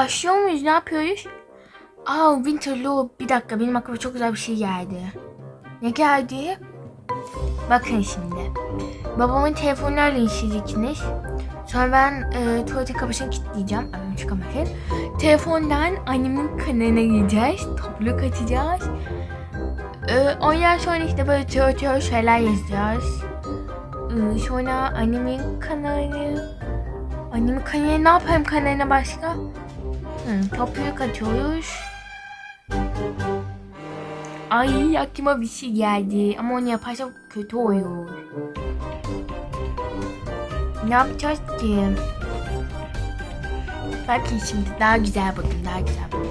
Başlıyor muyuz? Ne yapıyoruz? Aa Winterloo. Bir dakika benim aklıma çok güzel bir şey geldi. Ne geldi? Bakın şimdi. Babamın siz ikiniz. Sonra ben e, tuvaletin kapısını kilitleyeceğim. Annem çıkamasın. Telefondan annemin kanalına gideceğiz. Topluluk atacağız. E, ondan sonra işte böyle tör tör şeyler yazacağız. E, sonra annemin kanalı... Annemin kanalına ne yapayım kanalına başka? Hı, topluluk atıyoruz. Ay aklıma bir şey geldi ama onu yaparsam kötü olur. Ne yapacağız ki? Bakın şimdi daha güzel bakın daha güzel bakın.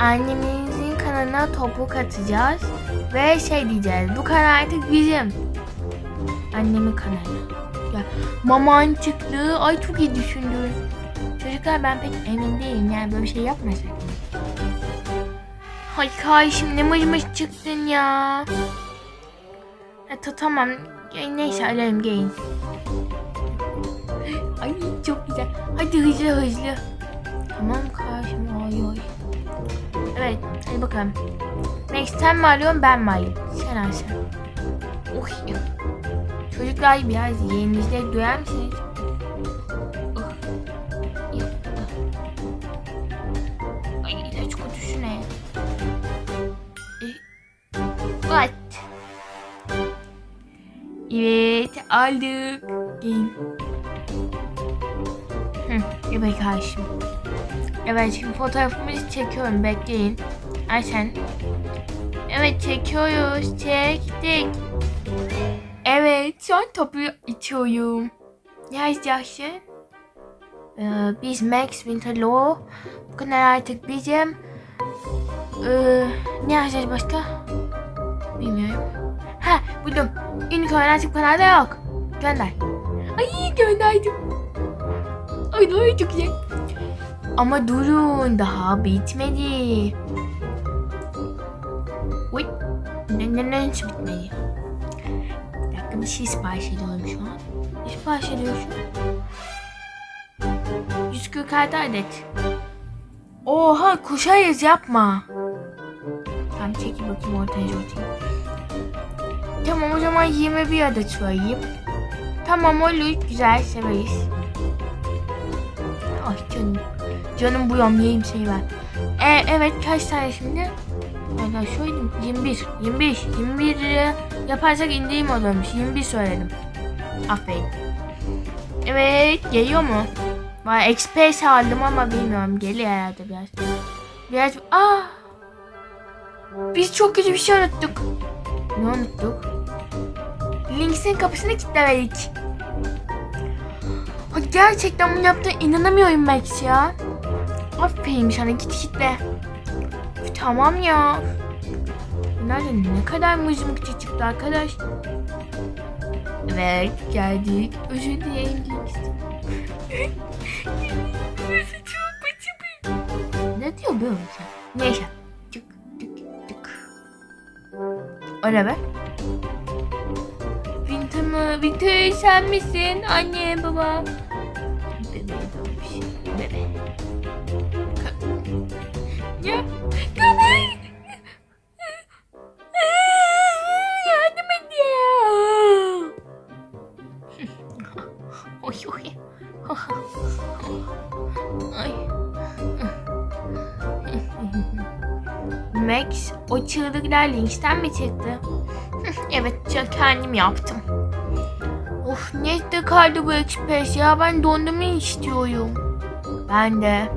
Annemizin kanalına topluluk atacağız ve şey diyeceğiz bu kanal artık bizim. Annemin kanalı. Ya maman çıktı. Ay çok iyi düşündün. Çocuklar ben pek emin değilim yani böyle bir şey yapmasak mı? Ay kardeşim ne mıç mıç çıktın ya. Ha, ta- tamam. Neyse ararım gelin. Ay çok güzel. Hadi hızlı hızlı. Tamam kardeşim ay ay. Evet hadi bakalım. Max sen mi arıyorsun ben mi arayayım? Sen ar sen. Oh. Çocuklar biraz yerinizde duyar mısınız? What? Evet aldık. Gelin. Evet kardeşim. Evet şimdi fotoğrafımızı çekiyorum bekleyin. Ayşen. Evet çekiyoruz. Çektik. Evet an topu içiyorum. Ne yazacaksın? Ee, biz Max Winterloo. Bu kanal artık bizim. Ee, ne yazacağız başka? Bilmiyorum. Ha buldum. Kanal artık kanalda yok. Gönder. Ay gönderdim. Ay ay çok güzel. Ama durun daha bitmedi. Uy. Ne ne ne nasıl bitmedi? Bir dakika bir şey sipariş ediyorum şu an. Ne sipariş ediyorsun? 146 adet. Oha kuşayız yapma. Tamam çekil bakayım ortaya ortaya. Tamam o zaman 21 adet söyleyeyim. Tamam olur güzel severiz. Ay canım. Canım bu yiyeyim seni ben. E, evet kaç tane şimdi? Valla söyledim 21. 25. 21 lira yaparsak indirim olurmuş. 21 söyledim. Aferin. Evet geliyor mu? Vay express aldım ama bilmiyorum geliyor herhalde biraz. Biraz aa. Biz çok kötü bir şey unuttuk. Ne unuttuk? Links'in kapısını kilitlemedik. Gerçekten bunu yaptığına inanamıyorum Max ya. Aferin sana git kitle. Tamam ya. Nerede ne kadar mızmıkçı çıktı arkadaş. Evet geldik. Özür dilerim Links. Ne diyor bu sen? Neyse. Tık tık tık. O ne be? Mı? Winter sen misin? Anne baba. Bebeğe doğmuş. Bebe. Ya kapay. Yardım et ya. oy oy. Ay. Max o çığlıklar Lynx'ten mi çıktı? evet kendim yaptım. Of nerede kaldı bu ekspres ya ben dondurma istiyorum. Ben de.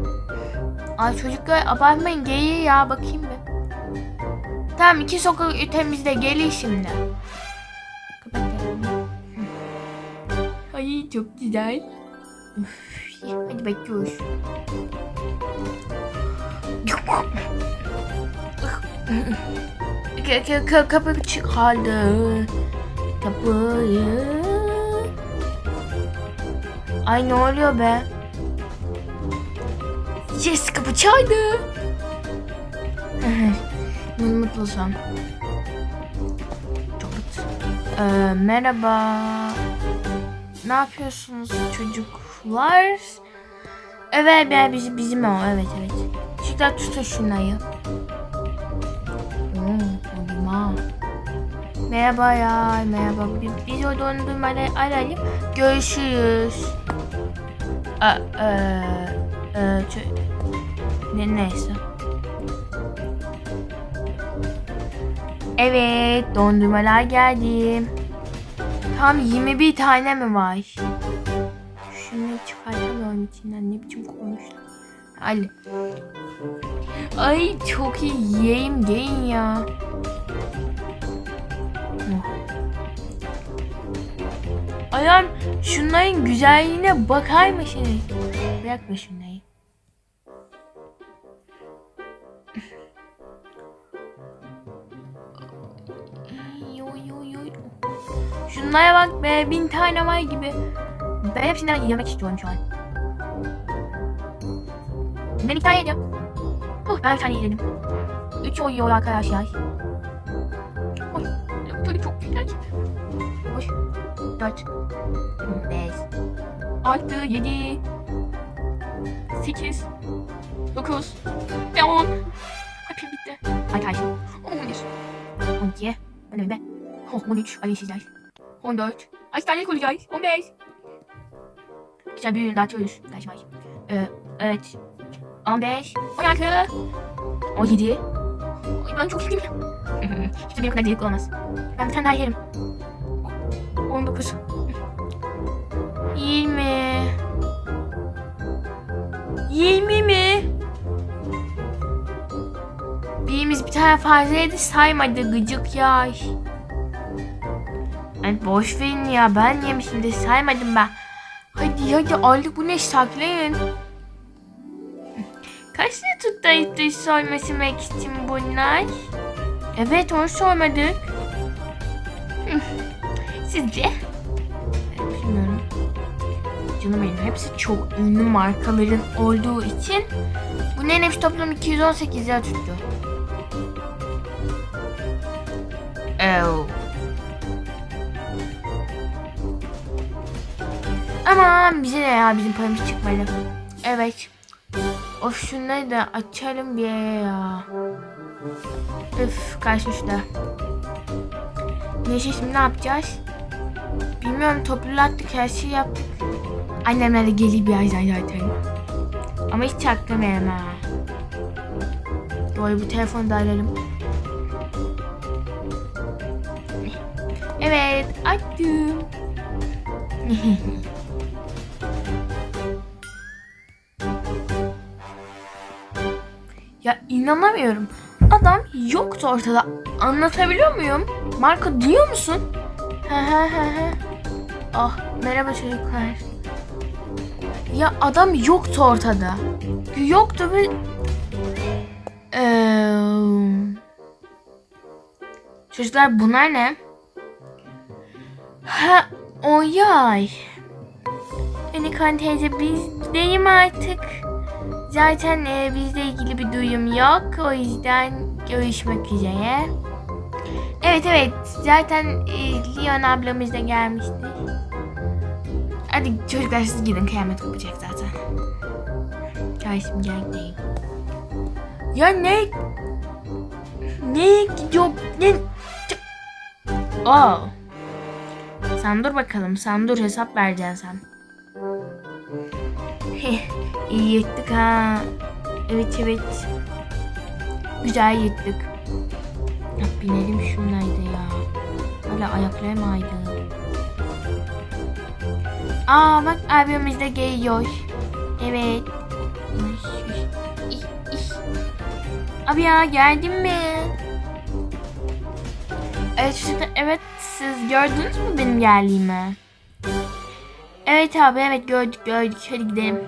Ay çocuklar abartmayın geliyor ya bakayım bir. Tamam iki sokak ötemizde geliyor şimdi. Ay çok güzel. Üf, hadi bekliyoruz. Kapı çıkardı. Kapıyı. Ay ne oluyor be? Yes kapı çaldı. Bunu mutlu son. Ee, merhaba. Ne yapıyorsunuz çocuklar? Evet be bizim, bizim o evet evet. Çocuklar tutun. Oo, dondurma. Merhaba ya merhaba. Biz, biz o dondurmayı alalım. Görüşürüz. Eee, eee, çö- ne, neyse. Evet dondurmalar geldi. Tam 21 tane mi var? Şunu çıkartamıyorum içinden ne biçim koymuşlar. Hadi. Ay çok iyi yiyeyim gelin ya. Ayağım şunların güzelliğine bakar mısınız? Bırakma şunları. Şunlara bak be bin tane var gibi. Ben hepsinden yemek istiyorum şu an. Ben iki tane yedim. Oh, ben bir tane yedim. Üç oynuyor arkadaşlar. 4, 5, 6, 7, 8, 9 ve 10. Ay pil bitti. Haydi haydi. 11, 12, önümde. 13, ay yeşiller. 14, ay tane koyacağız. 15. Güzel bir dağıtıyoruz. Kaç şey var? Ee, evet. 15, 16, 17. Ay ben çok sıkıldım. işte benim kadar delik olmaz. Ben bir tane daha yerim. 19. 20. 20 mi? Birimiz bir tane fazlaydı saymadı gıcık ya. Evet boş verin ya ben yemişim de saymadım ben. Hadi hadi aldık bu ne saklayın. Kaç lira tuttu soyması için bunlar? Evet onu sormadık. Sizce? Bilmiyorum. Canım benim hepsi çok ünlü markaların olduğu için bunların hepsi toplam 218 lira tuttu. Oh. Aman bize ne ya bizim paramız çıkmalı. Evet. Of şunları da açalım bir ya. Üf kaçmışlar. Neyse şimdi ne yapacağız? Bilmiyorum toplattık her şeyi yaptık. Annemler de geliyor birazdan zaten. Ama hiç çaktırmayalım ha. Doğru bu telefonu da alalım. Evet açtım. Ya inanamıyorum. Adam yoktu ortada. Anlatabiliyor muyum? Marco duyuyor musun? Ah merhaba çocuklar. Ya adam yoktu ortada. Yoktu ve... Ee... Çocuklar bunlar ne? Ha o yay. Enikan teyze bizdeyim artık. Zaten e, bizle ilgili bir duyum yok. O yüzden görüşmek üzere. Evet evet. Zaten e, Leon ablamız da gelmişti. Hadi çocuklar siz gidin. Kıyamet kopacak zaten. Karşım geldi. Ya ne? Ne gidiyor? Ne? Oh. Sen dur bakalım. Sen dur hesap vereceksin sen. İyi yırttık ha. Evet evet. Güzel yırttık. Ya binelim şunlaydı ya. Hala ayaklarım aydı. Aa bak abimiz de geliyor. Evet. Abi ya geldin mi? Evet, şimdi, evet siz gördünüz mü benim geldiğimi? Evet abi evet gördük gördük hadi gidelim.